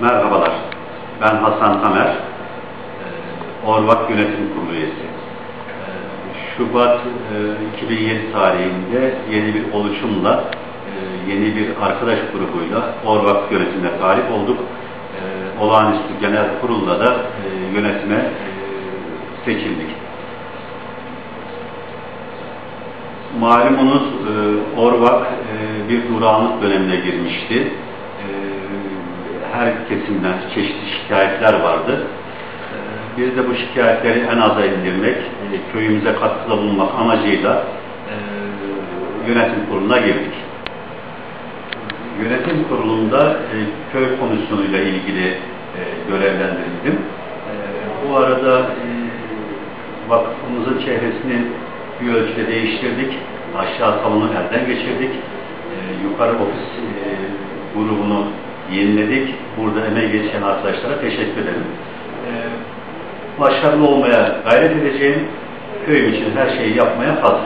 Merhabalar, ben Hasan Tamer, Ee, Orvak Yönetim Kurulu üyesi. Ee, Şubat e, 2007 tarihinde yeni bir oluşumla, e, yeni bir arkadaş grubuyla Orvak yönetimine talip olduk. Ee, Olağanüstü Genel Kurul'la da e, yönetime e, seçildik. Malumunuz e, Orvak e, bir durağanlık dönemine girmişti. Her kesimden çeşitli şikayetler vardı. E, biz de bu şikayetleri en aza indirmek, e, köyümüze katkıda bulunmak amacıyla e, yönetim kuruluna girdik. Yönetim kurulunda e, köy komisyonuyla ilgili görevlendirildim. Bu arada vakfımızın çehresini bir ölçüde değiştirdik. Aşağı salonu elden geçirdik. Yukarı ofis grubunu yeniledik. Burada emeği geçen arkadaşlara teşekkür ederim. E, başarılı olmaya gayret edeceğim. Köyüm için her şeyi yapmaya hazır.